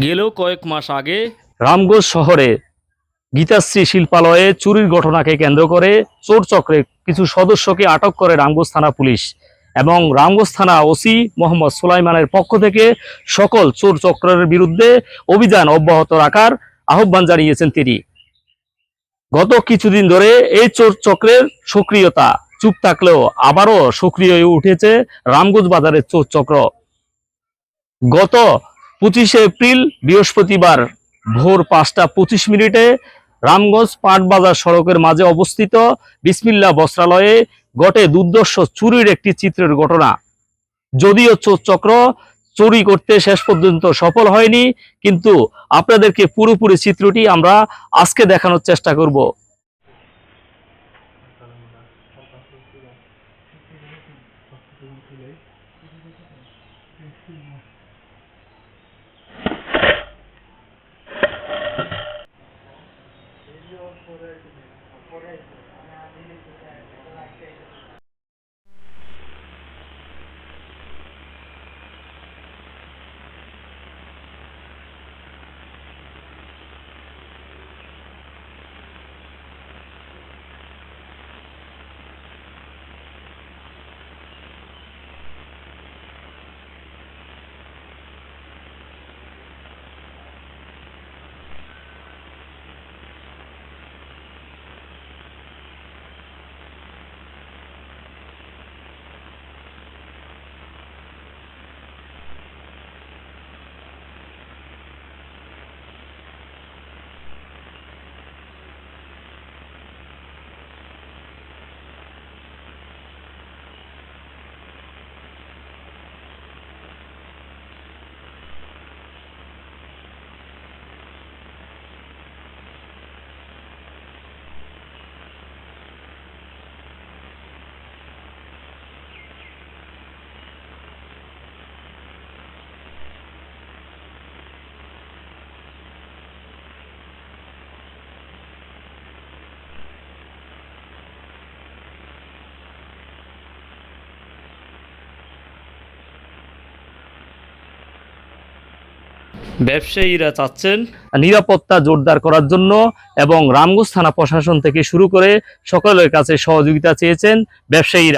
গেলেও কয়েক মাস আগে রামগঞ্জ শহরে গীতাশ্রী শিল্পালয়ে চুরির ঘটনাকে কেন্দ্র করে চোর চক্রে কিছু সদস্যকে আটক করে রামগঞ্জ থানা পুলিশ এবং রামগঞ্জ থানা ওসি মোহাম্মদ সুলাইমানের পক্ষ থেকে সকল চোর চক্রের বিরুদ্ধে অভিযান অব্যাহত রাখার আহ্বান জানিয়েছেন তিনি। গত কিছুদিন ধরে এই চোর চক্রের সক্রিয়তা চুপ থাকলেও আবারও সক্রিয় হয়ে উঠেছে রামগঞ্জ বাজারের চোর চক্র। গত পঁচিশে এপ্রিল, বৃহস্পতিবার ভোর পাঁচটা পঁচিশ মিনিটে রামগঞ্জ পাটবাজার সড়কের মাঝে অবস্থিত বিসমিল্লা বস্ত্রালয়ে ঘটে দুর্দর্শ চুরির একটি চিত্রের ঘটনা। যদিও চক্র চুরি করতে শেষ পর্যন্ত সফল হয়নি, কিন্তু আপনাদেরকে পুরোপুরি চিত্রটি আমরা আজকে দেখানোর চেষ্টা করব। four years, four years. ஆனா நீதிபதி ব্যবসায়ীরা চাচ্ছেন নিরাপত্তা জোরদার করার জন্য এবং রামগঞ্জ থানা প্রশাসন থেকে শুরু করে সকলের কাছে সহযোগিতা চেয়েছেন ব্যবসায়ীরা।